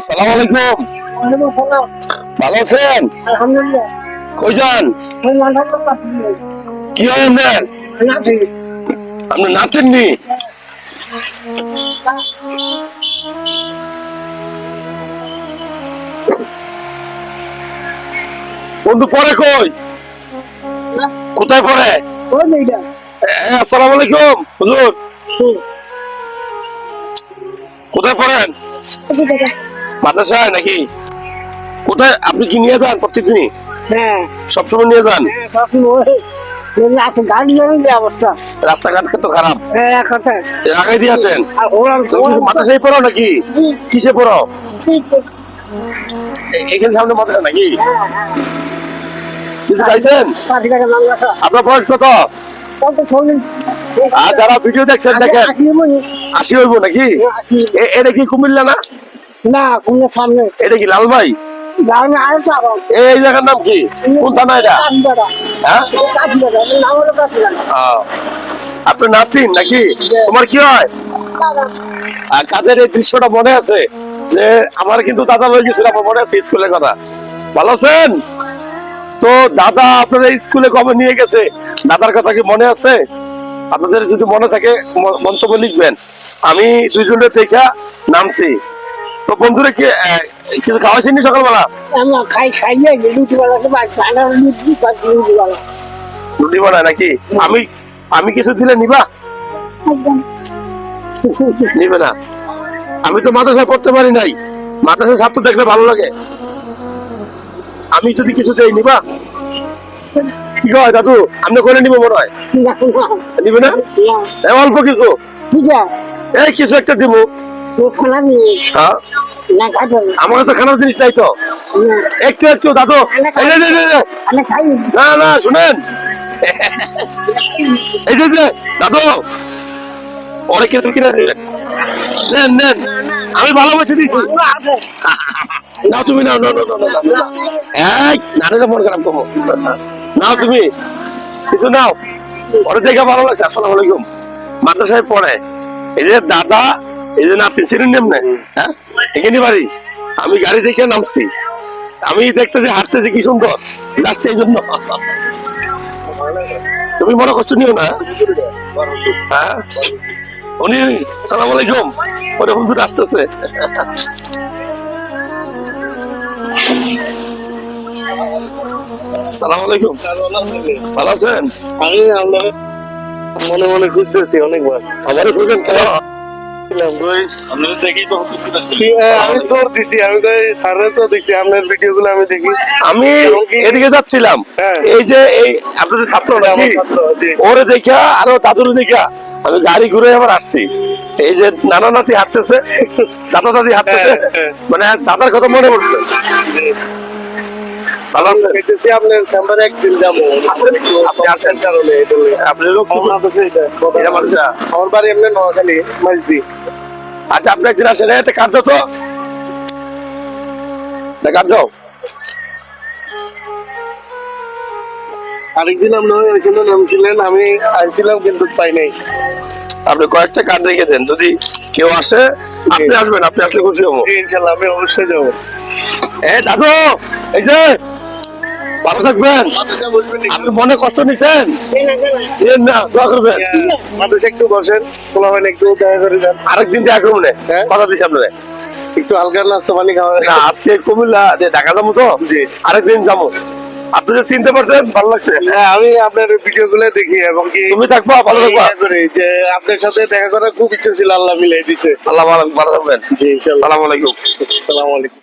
আসসালামু আলাইকুম। ভালো আছেন? কই যান? কি হয় আপনার? বন্ধু পরে কই? কোথায় মেয়েটা। আসসালামু আলাইকুম হুজুর। কোথায় পড়েন? মাদ্রাসায় নাকি? কোথায়? আপনি কি নিয়ে যান প্রত্যেকদিনই? হ্যাঁ। সবসময় নিয়ে যান? হ্যাঁ রাস্তাঘাট তো খারাপ। হ্যাঁ এক কথায়। এর আগে দিয়ে আসেন। আর ওরা তুমি কি মাদ্রাসায় পড়ো নাকি? কিসে পড়ো? এখানে সামনে মাদ্রাসা নাকি? হ্যাঁ। কিছু চাইছেন? আপনার বয়স কত? আর যারা ভিডিও দেখছেন দেখেন। আশি হইব নাকি? এ- এটা কি কুমিল্লা না? না কোনো সামনে। এটা কি লালভাই গ্রামে আরও চাবো এই জায়গার নাম কি? কোন থানা এটা? কাশিপাড়া হ্যাঁ? আপনি নাতিন নাকি? তোমার কি হয়? কাদের এই দৃশ্যটা মনে আছে? যে আমার কিন্তু দাদা হয়ে গেছিল আমার মনে আছে স্কুলের কথা। ভালো আছেন? তো দাদা আপনাদের স্কুলে কবে নিয়ে গেছে? দাদার কথা কি মনে আছে? আপনাদের যদি মনে থাকে মন্তব্য লিখবেন। আমি দুইজনের দেখা নামছি। তো বন্ধুরা কি কিছু খাওয়াইছেনি সকালবেলা? আমরা খাই খাইয়ে লুটি বালা সব খানা লুটি পাচ্ছি লুটি বালা রুটি বানায় নাকি? আমি আমি কিছু দিলে নিবা? নিবে না। আমি তো মাদ্রাসায় পড়তে পারি নাই। মাদ্রাসায় ছাত্র দেখলে ভালো লাগে। আমি যদি কিছু দেই নিবা? কি হয় দাদু? আপনি করে নিবো মনে হয়। না না। নিবে না? অল্প কিছু। এই কিছু একটা দিব। হ্যাঁ? না আমার কাছে খানার জিনিস নাই তো। না। একটু একটু দাদু। আমি খাই। না না শুনেন। এই যে যে, দাদু। অনেক কিছু কিনে নেন নেন। আমি ভালোবাসে আছে নাও তুমি নাও। নানিরা খারাপ করব নাও তুমি। কিছু নাও। ওরে দেখে ভালো লাগছে। আসসালামু আলাইকুম। মাদ্রাসায় পড়ে। এই যে দাদা এই যে নাতি ছিলেন নেমনে হ্যাঁ? এখানে বাড়ি। আমি গাড়ি থেকে নামছি। আমি দেখতেছি হাঁটতেছি কি সুন্দর। জাস্ট এই জন্য। তুমি মনে কষ্ট নিও না হ্যাঁ? উনি সালাম আলাইকুম। ওরে হুজুর আসতেছে। সালাম আলাইকুম। ভালো আছেন? আমি মনে মনে খুঁজতেছি অনেকবার। আমারও খুঁজেন কেন আমি তোর দিছি আমি তো এই তো দেখছি আপনার ভিডিও গুলো আমি দেখি। আমি এদিকে যাচ্ছিলাম। হ্যাঁ। এই যে এই আপনাদের ছাত্র আমার নাকি ওরে দেখা আরও দাদুর দেখা আমি গাড়ি ঘুরে আবার আসছি। এই যে নানা নাতি হাঁটতেছে দাদা দাদি হাঁটতেছে। হ্যাঁ, হ্যাঁ। মানে দাদার কথা মনে পড়ছে। ভালো আছেন আপনার চেম্বারে একদিন যাব। আপনি আসেন। কারণে আপনি লোক এটা, এটা আমার বাড়ি এমনি নোয়াখালী মাঝদি। আচ্ছা আপনি একদিন আসেন। এই একটা তো। না কার্ড আরেকদিন আপনি ওইখানে নামছিলেন আমি আইছিলাম কিন্তু পাই নাই। আপনি কয়েকটা কার্ড রেখে দেন। যদি কেউ আসে আপনি আসবেন আপনি আসলে খুশি হব। ইনশাল্লাহ আমি অবশ্যই যাব। এ দাদু! এই যে ভালো থাকবেন। আপনি মনে কষ্ট নিছেন? না দোয়া করবেন। মাদ্রাসা একটু বসেন হয় একটু দেখা করে যান। আরেকদিন দেখা করব হ্যাঁ। কথা দিছি আপনারে। একটু হালকা নাস্তা পানি খাওয়া না আজকে কুমিল্লা ঢাকা যাব তো? আরেকদিন যাব। আপনি যে চিনতে পারছেন ভালো লাগছে। হ্যাঁ আমি আপনার ভিডিও গুলো দেখি এবং কি তুমি থাকবা ভালো থাকবা। যে আপনার সাথে দেখা করার খুব ইচ্ছা ছিল আল্লাহ মিলাই দিছে। আল্লাহ ভালো থাকবেন। জি আলাইকুম। সালাম আলাইকুম।